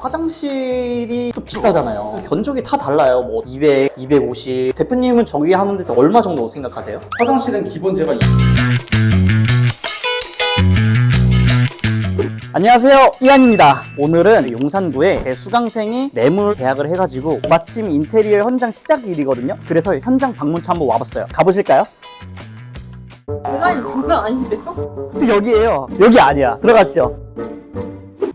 화장실이 또 비싸잖아요. 견적이 다 달라요. 뭐 200, 250. 대표님은 저기 하는데 얼마 정도 생각하세요? 화장실은 기본 제가 안녕하세요 이한입니다 오늘은 용산구에 제 수강생이 매물 계약을 해가지고 마침 인테리어 현장 시작일이거든요 그래서 현장 방문차 한번 와봤어요 가보실까요? 계단이 장난 아닌데요? 여기에요 여기 아니야 들어가시죠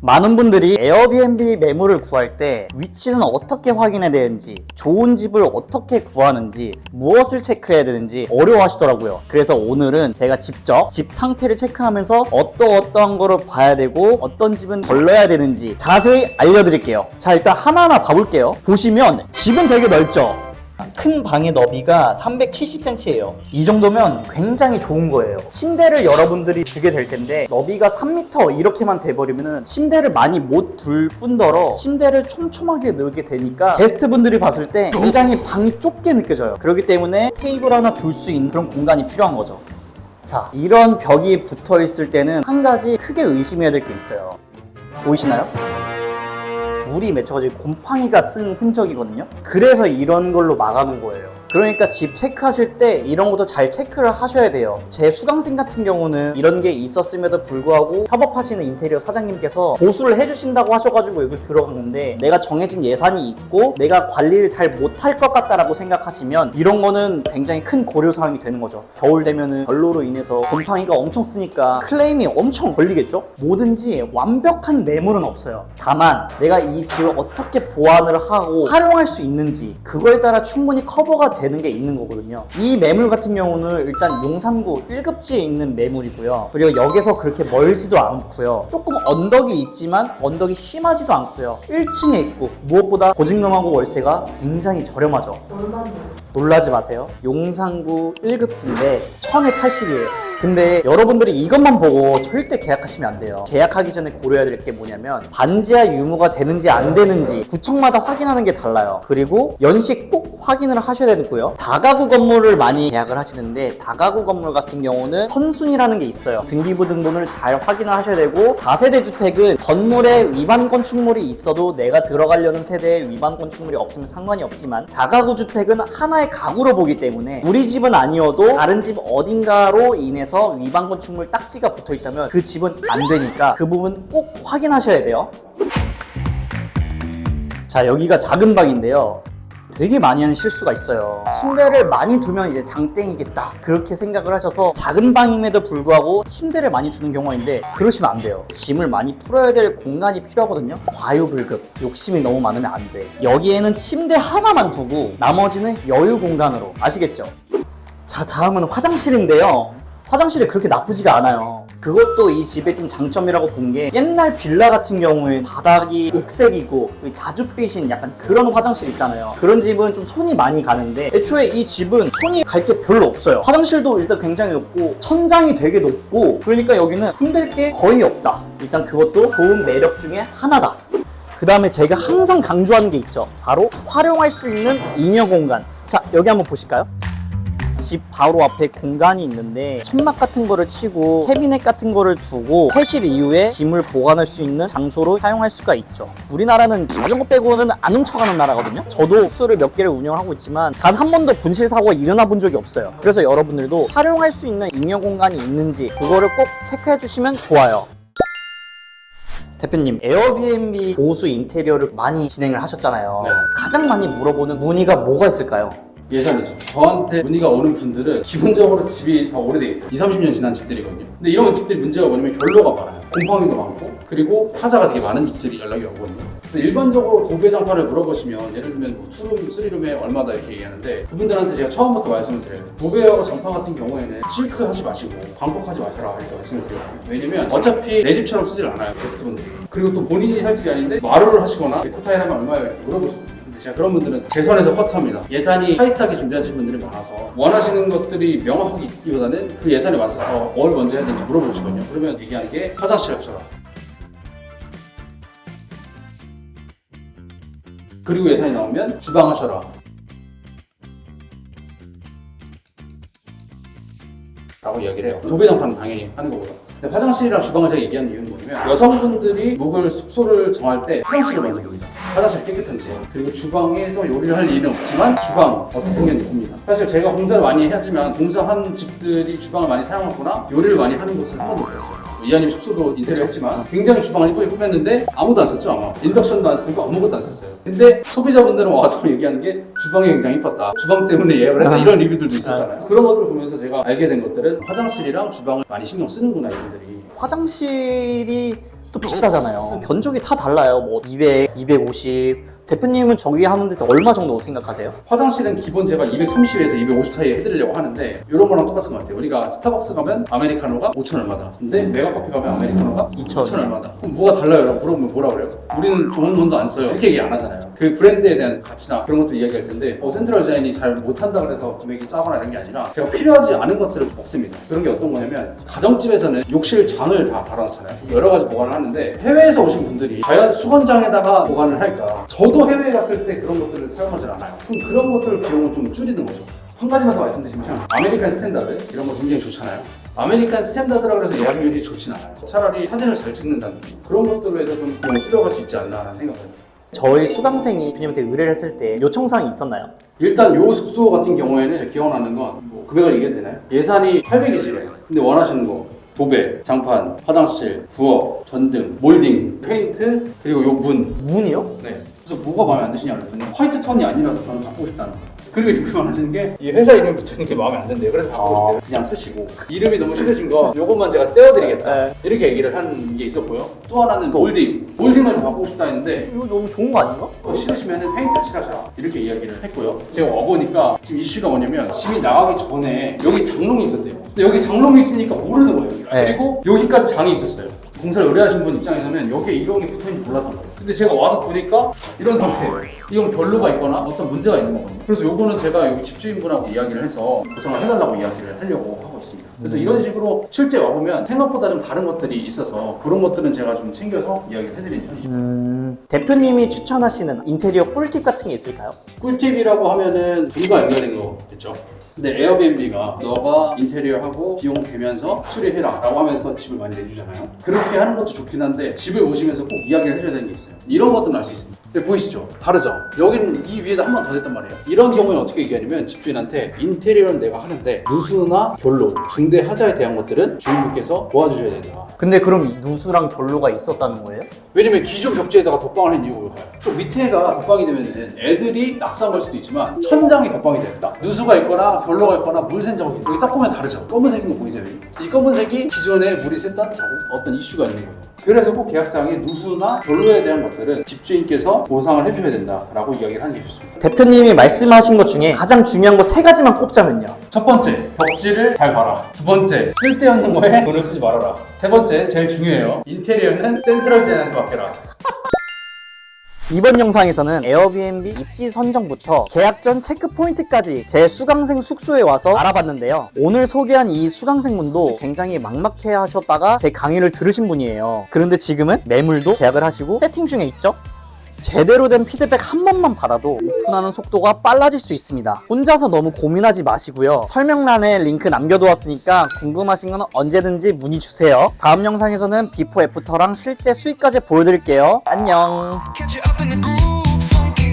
많은 분들이 에어비앤비 매물을 구할 때 위치는 어떻게 확인해야 되는지 좋은 집을 어떻게 구하는지 무엇을 체크해야 되는지 어려워하시더라고요. 그래서 오늘은 제가 직접 집 상태를 체크하면서 어떠어떠한 거를 봐야 되고 어떤 집은 걸러야 되는지 자세히 알려드릴게요. 자 일단 하나하나 봐볼게요. 보시면 집은 되게 넓죠 큰 방의 너비가 370cm예요. 이 정도면 굉장히 좋은 거예요. 침대를 여러분들이 두게 될 텐데 너비가 3m 이렇게만 돼버리면 침대를 많이 못 둘 뿐더러 침대를 촘촘하게 넣게 되니까 게스트분들이 봤을 때 굉장히 방이 좁게 느껴져요. 그렇기 때문에 테이블 하나 둘 수 있는 그런 공간이 필요한 거죠. 자, 이런 벽이 붙어 있을 때는 한 가지 크게 의심해야 될 게 있어요. 보이시나요? 물이 맺혀가지고 곰팡이가 쓴 흔적이거든요. 그래서 이런 걸로 막아놓은 거예요. 그러니까 집 체크하실 때 이런 것도 잘 체크를 하셔야 돼요. 제 수강생 같은 경우는 이런 게 있었음에도 불구하고 협업하시는 인테리어 사장님께서 보수를 해주신다고 하셔가지고 여기 들어갔는데 내가 정해진 예산이 있고 내가 관리를 잘 못할 것 같다라고 생각하시면 이런 거는 굉장히 큰 고려사항이 되는 거죠. 겨울 되면은 결로로 인해서 곰팡이가 엄청 쓰니까 클레임이 엄청 걸리겠죠? 뭐든지 완벽한 매물은 없어요. 다만 내가 이 집을 어떻게 보완을 하고 활용할 수 있는지 그거에 따라 충분히 커버가 되는 게 있는 거거든요. 이 매물 같은 경우는 일단 용산구 1급지에 있는 매물이고요. 그리고 여기서 그렇게 멀지도 않고요. 조금 언덕이 있지만 언덕이 심하지도 않고요. 1층에 있고 무엇보다 보증금하고 월세가 굉장히 저렴하죠. 놀라지 마세요. 용산구 1급지인데 1080이에요. 근데 여러분들이 이것만 보고 절대 계약하시면 안 돼요. 계약하기 전에 고려해야 될 게 뭐냐면 반지하 유무가 되는지 안 되는지 구청마다 확인하는 게 달라요. 그리고 연식 꼭 확인을 하셔야 되고요. 다가구 건물을 많이 계약을 하시는데 다가구 건물 같은 경우는 선순위라는 게 있어요. 등기부 등본을 잘 확인을 하셔야 되고 다세대 주택은 건물에 위반 건축물이 있어도 내가 들어가려는 세대에 위반 건축물이 없으면 상관이 없지만 다가구 주택은 하나의 가구로 보기 때문에 우리 집은 아니어도 다른 집 어딘가로 인해 서 위반 건축물 딱지가 붙어 있다면 그 집은 안 되니까 그 부분 꼭 확인하셔야 돼요. 자, 여기가 작은 방인데요. 되게 많이 하는 실수가 있어요. 침대를 많이 두면 이제 장땡이겠다. 그렇게 생각을 하셔서 작은 방임에도 불구하고 침대를 많이 두는 경우가 있는데 그러시면 안 돼요. 짐을 많이 풀어야 될 공간이 필요하거든요. 과유불급. 욕심이 너무 많으면 안 돼. 여기에는 침대 하나만 두고 나머지는 여유 공간으로. 아시겠죠? 자, 다음은 화장실인데요. 화장실이 그렇게 나쁘지가 않아요. 그것도 이 집의 좀 장점이라고 본 게 옛날 빌라 같은 경우에 바닥이 옥색이고 자줏빛인 약간 그런 화장실 있잖아요. 그런 집은 좀 손이 많이 가는데 애초에 이 집은 손이 갈 게 별로 없어요. 화장실도 일단 굉장히 높고 천장이 되게 높고 그러니까 여기는 손댈 게 거의 없다. 일단 그것도 좋은 매력 중에 하나다. 그 다음에 제가 항상 강조하는 게 있죠. 바로 활용할 수 있는 잉여 공간. 자, 여기 한번 보실까요? 집 바로 앞에 공간이 있는데 천막 같은 거를 치고 캐비넷 같은 거를 두고 퇴실 이후에 짐을 보관할 수 있는 장소로 사용할 수가 있죠. 우리나라는 자전거 빼고는 안 훔쳐가는 나라거든요. 저도 숙소를 몇 개를 운영을 하고 있지만 단 한 번도 분실 사고가 일어나 본 적이 없어요. 그래서 여러분들도 활용할 수 있는 잉여 공간이 있는지 그거를 꼭 체크해 주시면 좋아요. 대표님 에어비앤비 보수 인테리어를 많이 진행을 하셨잖아요. 네. 가장 많이 물어보는 문의가 뭐가 있을까요? 예산이죠. 저한테 문의가 오는 분들은 기본적으로 집이 다 오래돼 있어요. 2, 30년 지난 집들이거든요. 근데 이런 집들이 문제가 뭐냐면 결로가 많아요. 곰팡이도 많고 그리고 하자가 되게 많은 집들이 연락이 오거든요. 그래서 일반적으로 도배 장판을 물어보시면 예를 들면 뭐 투룸, 쓰리룸에 얼마다 이렇게 얘기하는데 그분들한테 제가 처음부터 말씀을 드려요. 도배하고 장판 같은 경우에는 실크 하지 마시고 광폭하지 마셔라 이렇게 말씀을 드려요. 왜냐면 어차피 내 집처럼 쓰질 않아요 게스트분들이. 그리고 또 본인이 살 집이 아닌데 마루를 하시거나 데코타일 하면 얼마예요 이렇게 물어보시거 제가 그런 분들은 제 선에서 커트합니다. 예산이 타이트하게 준비하신 분들이 많아서 원하시는 것들이 명확하게 있기보다는 그 예산에 맞춰서 뭘 먼저 해야 되는지 물어보시거든요. 그러면 얘기하는 게 화장실 합쳐라. 그리고 예산이 나오면 주방 하셔라. 라고 이야기를 해요. 도배장판은 당연히 하는 거고요. 근데 화장실이랑 주방을 제가 얘기하는 이유는 뭐냐면 여성분들이 묵을 숙소를 정할 때 화장실을 먼저 봅니다. 화장실 깨끗한지. 그리고 주방에서 요리를 할 일은 없지만 주방 어떻게 생겼는지 봅니다. 사실 제가 공사를 많이 하지만 공사한 집들이 주방을 많이 사용하거나 요리를 많이 하는 곳은 한 번도 못 봤어요. 이하님 숙소도 인테리어 했지만 굉장히 주방을 이쁘게 꾸몄는데 아무도 안 썼죠 아마. 인덕션도 안 쓰고 아무것도 안 썼어요. 근데 소비자분들은 와서 얘기하는 게 주방이 굉장히 이뻤다. 주방 때문에 예약을 했다. 이런 리뷰들도 있었잖아요. 그런 것들을 보면서 제가 알게 된 것들은 화장실이랑 주방을 많이 신경 쓰는구나 이분들이. 화장실이 또 비싸잖아요. 견적이 다 달라요. 뭐 200, 250. 대표님은 저기 하는데 얼마 정도 생각하세요? 화장실은 기본 제가 230에서 250 사이에 해드리려고 하는데 이런 거랑 똑같은 것 같아요 우리가 스타벅스 가면 아메리카노가 5천 얼마다 근데 메가커피 가면 아메리카노가 2,000. 2천 얼마다 그럼 뭐가 달라요? 라고 물어보면 뭐라 그래요? 우리는 좋은 돈도 안 써요 이렇게 얘기 안 하잖아요 그 브랜드에 대한 가치나 그런 것들 이야기할 텐데 어, 센트럴 디자인이 잘 못한다 그래서 금액이 짜거나 이런 게 아니라 제가 필요하지 않은 것들을 먹습니다 그런 게 어떤 거냐면 가정집에서는 욕실 장을 다 달아놓잖아요 여러 가지 보관을 하는데 해외에서 오신 분들이 과연 수건장에다가 보관을 할까 저도 해외에 갔을 때 그런 것들을 사용하지 않아요 그럼 그런 것들 비용을 좀 줄이는 거죠 한 가지만 더 말씀드리면 아메리칸 스탠다드 이런 거 굉장히 좋잖아요 아메리칸 스탠다드라고 해서 예약률이 좋진 않아요 차라리 사진을 잘 찍는다든지 그런 것들로 해서 좀 비용을 줄여갈 수 있지 않나 하는 생각을 해요 저희 수강생이 대표님한테 의뢰를 했을 때 요청사항이 있었나요? 일단 요 숙소 같은 경우에는 제가 기억나는 건 뭐 금액을 얘기해도 되나요? 예산이 800이시래요. 근데 원하시는 거 도배, 장판, 화장실, 부엌, 전등, 몰딩, 페인트, 그리고 요 문. 문이요? 네. 그래서 뭐가 마음에 안 드시냐고 그랬더니 화이트 톤이 아니라서 저는 바꾸고 싶다는 거예요. 그리고 이렇게 말하시는 게 이 회사 이름 붙어있는 게 마음에 안 든대요. 그래서 바꾸고 싶대요. 그냥 쓰시고 이름이 너무 싫으신 거 요것만 제가 떼어드리겠다. 네. 이렇게 얘기를 한 게 있었고요. 또 하나는 몰딩. 몰딩을 다 바꾸고 싶다 했는데 이거 너무 좋은 거 아닌가? 더 싫으시면 페인트를 칠하셔라 이렇게 이야기를 했고요 제가 와보니까 지금 이슈가 뭐냐면 짐이 나가기 전에 여기 장롱이 있었대요 근데 여기 장롱이 있으니까 모르는 거예요. 네. 그리고 여기까지 장이 있었어요 공사를 의뢰하신 분 입장에서는 여기에 이런 게 붙어있는지 몰랐던 거예요 근데 제가 와서 보니까 이런 상태예요 이건 결로가 있거나 어떤 문제가 있는 거거든요. 그래서 요거는 제가 여기 집주인분하고 이야기를 해서 보상을 해달라고 이야기를 하려고 하고 있습니다 그래서 이런 식으로 실제 와보면 생각보다 좀 다른 것들이 있어서 그런 것들은 제가 좀 챙겨서 이야기를 해드리는 편이죠 음, 대표님이 추천하시는 인테리어 꿀팁 같은 게 있을까요? 꿀팁이라고 하면은 돈과 연결된 거겠죠. 근데 에어비앤비가 너가 인테리어하고 비용 대면서 수리해라 라고 하면서 집을 많이 내주잖아요. 그렇게 하는 것도 좋긴 한데 집을 오시면서 꼭 이야기를 해줘야 되는 게 있어요. 이런 것들은 알수 있습니다. 근데 보이시죠? 다르죠? 여기는 이 위에다 한 번 더 됐단 말이에요. 이런 경우에는 어떻게 얘기하냐면 집주인한테 인테리어는 내가 하는데 누수나 결로, 중대 하자에 대한 것들은 주인분께서 도와주셔야 된다. 근데 그럼 이 누수랑 결로가 있었다는 거예요? 왜냐면 기존 벽지에다가 덧방을 한 이유가? 좀 밑에가 덧방이 되면은 애들이 낙상할 수도 있지만 천장이 덧방이 됐다. 누수가 있거나 결로가 있거나 물샌 자국이 여기 딱 보면 다르죠. 검은색인 거 보이세요? 여기? 이 검은색이 기존에 물이 샜던 자국 어떤 이슈가 있는 거예요. 그래서 꼭 계약사항에 누수나 결로에 대한 것들은 집주인께서 보상을 해주셔야 된다라고 이야기를 하는 게 좋습니다. 대표님이 말씀하신 것 중에 가장 중요한 거 세 가지만 꼽자면요. 첫 번째, 벽지를 잘 봐라. 두 번째, 쓸데없는 거에 돈을 쓰지 말아라. 세 번째, 제일 중요해요. 인테리어는 센트럴 디자인한테 맡겨라. 이번 영상에서는 에어비앤비 입지 선정부터 계약 전 체크 포인트까지 제 수강생 숙소에 와서 알아봤는데요. 오늘 소개한 이 수강생분도 굉장히 막막해 하셨다가 제 강의를 들으신 분이에요. 그런데 지금은 매물도 계약을 하시고 세팅 중에 있죠? 제대로 된 피드백 한 번만 받아도 오픈하는 속도가 빨라질 수 있습니다. 혼자서 너무 고민하지 마시고요. 설명란에 링크 남겨두었으니까 궁금하신 건 언제든지 문의 주세요. 다음 영상에서는 비포 애프터랑 실제 수익까지 보여드릴게요. 안녕.